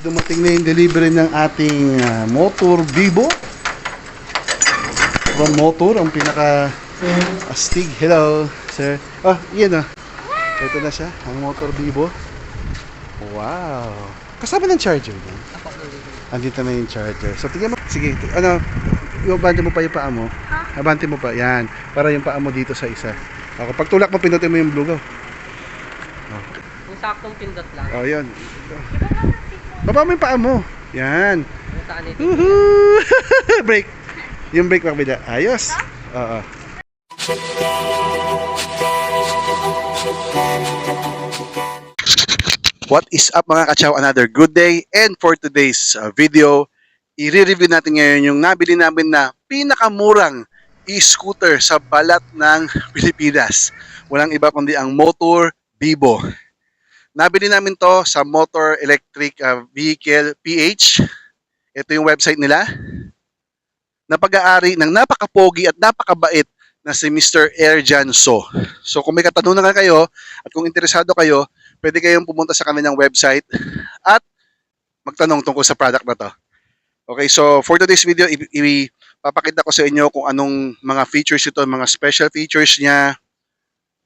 dumating na yung delivery ng ating ah, motor Vivo. From motor, ang pinaka astig. Hello, sir. Ah, yan ah. Ito na siya, ang motor Vivo. Wow. Kasama ng charger din. Andito na yung charger. So, tingnan mo. Sige, ano, yung abante mo pa yung paa mo. Abante mo pa. Yan. Para yung paa mo dito sa isa. Ako, pag tulak mo, pinutin mo yung blugaw. Kung saktong pindot lang. Oh, yun. Baba mo yung paa mo. Yan. Woohoo! break. Yung break makbida. Ayos. Oo. What is up mga kachaw? Another good day. And for today's uh, video, i-review natin ngayon yung nabili namin na pinakamurang e-scooter sa balat ng Pilipinas. Walang iba kundi ang Motor Vivo. Nabili namin to sa Motor Electric uh, Vehicle PH. Ito yung website nila. Na pag-aari ng napakapogi at napakabait na si Mr. Erjan So. So kung may katanungan ka kayo at kung interesado kayo, pwede kayong pumunta sa kanilang website at magtanong tungkol sa product na to. Okay, so for today's video, ipapakita ko sa inyo kung anong mga features ito, mga special features niya,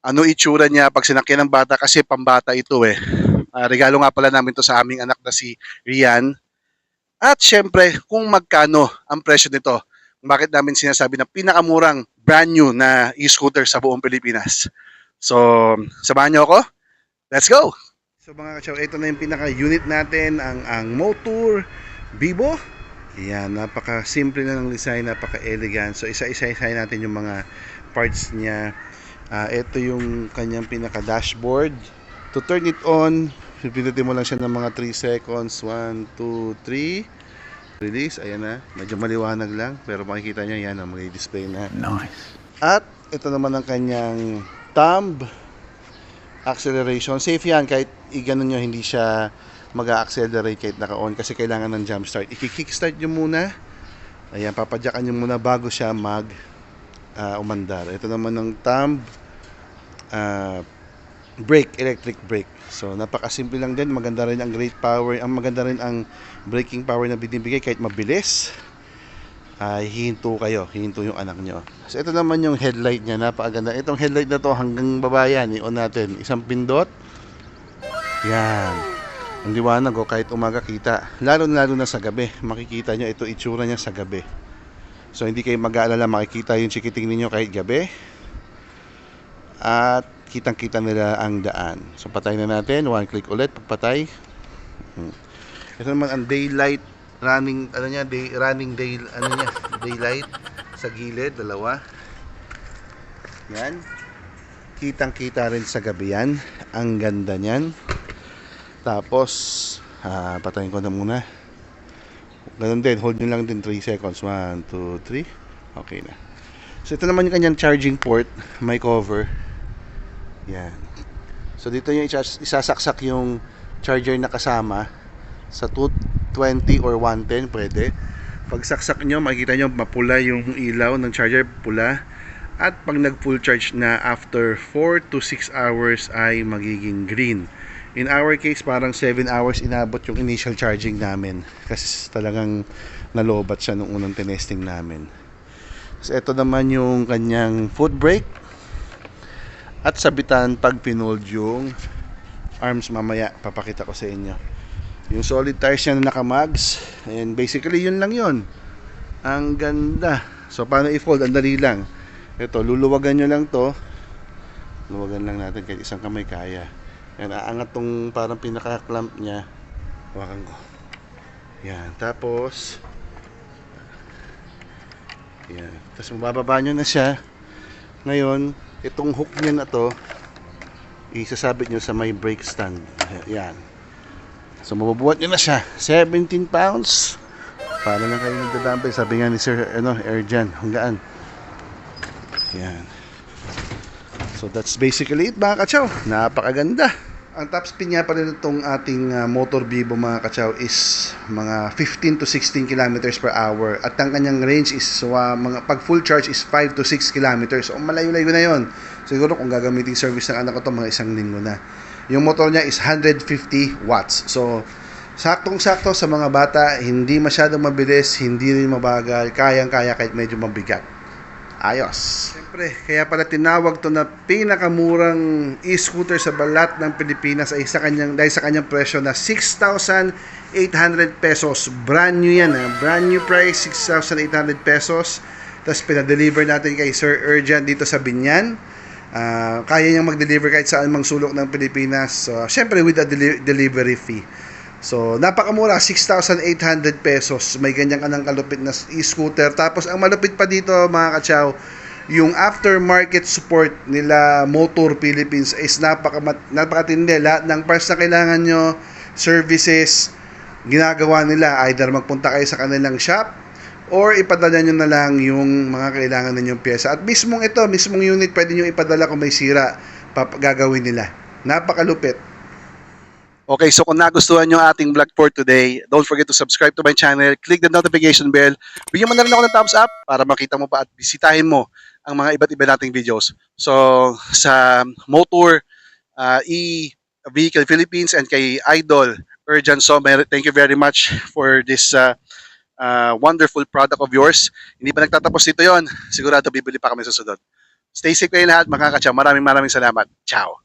ano itsura niya pag sinakyan ng bata kasi pambata ito eh. Ah, regalo nga pala namin to sa aming anak na si Rian. At syempre, kung magkano ang presyo nito. Bakit namin sinasabi na pinakamurang brand new na e-scooter sa buong Pilipinas. So, samahan niyo ako. Let's go! So mga kachaw, ito na yung pinaka-unit natin, ang, ang Motor Vivo. Yan, napaka-simple na ng design, napaka-elegant. So, isa-isa-isa natin yung mga parts niya. Ah, ito yung kanyang pinaka-dashboard. To turn it on, pipinutin mo lang siya ng mga 3 seconds. 1, 2, 3. Release, ayan na. Medyo maliwanag lang, pero makikita nyo yan, ang display na. Nice. At ito naman ang kanyang thumb acceleration. Safe yan kahit i-ganon nyo, hindi siya mag-accelerate kahit naka-on kasi kailangan ng jump start. I-kickstart nyo muna. Ayan, papadyakan nyo muna bago siya mag ah, umandar. Ito naman ang thumb ah, brake, electric brake. So, napakasimple lang din. Maganda rin ang great power. Ang maganda rin ang braking power na binibigay kahit mabilis ay hihinto kayo, hihinto yung anak nyo. So ito naman yung headlight niya, napakaganda. Itong headlight na to hanggang baba yan, i-on natin. Isang pindot. Yan. Ang liwanag oh, kahit umaga kita. Lalo lalo na sa gabi, makikita nyo ito itsura niya sa gabi. So hindi kayo mag-aalala, makikita yung chikiting ninyo kahit gabi. At kitang-kita nila ang daan. So patay na natin, one click ulit, pagpatay. Hmm. Ito naman ang daylight running ano niya day running day ano niya daylight sa gilid dalawa yan kitang kita rin sa gabi yan ang ganda niyan tapos ah, patayin ko na muna ganun din hold nyo lang din 3 seconds. 1, 2, 3 okay na. So ito naman yung kanyang charging port. May cover. Yan. So dito yung isa- isasaksak yung charger na kasama sa 220 or 110 pwede. Pag saksak nyo makikita nyo mapula yung ilaw ng charger pula. At pag nag full charge na after 4 to 6 hours ay magiging green in our case parang 7 hours inabot yung initial charging namin kasi talagang nalobat siya nung unang tinesting namin so ito naman yung kanyang foot brake at sabitan pag pinold yung arms mamaya papakita ko sa inyo yung solid tires niya na nakamags. And basically, yun lang yun. Ang ganda. So, paano i-fold? Ang dali lang. Ito, luluwagan nyo lang to. Luwagan lang natin kahit isang kamay kaya. Yan, aangat tong parang pinaka-clamp niya. Hawakan ko. Yan. Tapos, yan. Tapos, mabababa nyo na siya. Ngayon, itong hook niya na to, isasabit nyo sa may brake stand. Yan. So mabubuhat nyo na siya. 17 pounds. Para lang kayo nagdadampi. Sabi nga ni Sir ano, Erjan. Hanggaan. Yan. So that's basically it mga kachaw. Napakaganda. Ang top speed nga pala nitong ating ah, motor Vivo mga kachaw is mga 15 to 16 kilometers per hour at ang kanyang range is so, ah, mga pag full charge is 5 to 6 kilometers. So malayo-layo na 'yon. Siguro kung gagamitin service ng anak ko to mga isang linggo na. Yung motor niya is 150 watts. So, Saktong-sakto sa mga bata, hindi masyadong mabilis, hindi rin mabagal, kayang-kaya kahit medyo mabigat. Ayos. Siyempre, kaya pala tinawag to na pinakamurang e-scooter sa balat ng Pilipinas ay sa kanyang, dahil sa kanyang presyo na 6,800 pesos. Brand new yan. Ha? Brand new price, 6,800 pesos. Tapos pinadeliver natin kay Sir Urgent dito sa Binyan. Ah, kaya niyang mag-deliver kahit saan mang sulok ng Pilipinas. So, syempre with a deli- delivery fee. So, napakamura, 6,800 pesos. May ganyan ka ng kalupit na e-scooter. Tapos, ang malupit pa dito, mga kachaw, yung aftermarket support nila Motor Philippines is napaka napakatindi. Lahat ng parts na kailangan nyo, services, ginagawa nila. Either magpunta kayo sa kanilang shop, or ipadala nyo na lang yung mga kailangan ninyong pyesa. At mismong ito, mismong unit, pwede nyo ipadala kung may sira, pap- gagawin nila. Napakalupit. Okay, so kung nagustuhan nyo ang ating vlog for today, don't forget to subscribe to my channel, click the notification bell, bigyan mo na rin ako ng thumbs up para makita mo pa at bisitahin mo ang mga iba't iba nating videos. So, sa Motor, uh, E-Vehicle Philippines and kay Idol, Urgent Sommer, thank you very much for this uh, uh, wonderful product of yours. Hindi pa nagtatapos dito yon sigurado bibili pa kami sa susunod. Stay safe kayo lahat, mga katsa. Maraming maraming salamat. Ciao!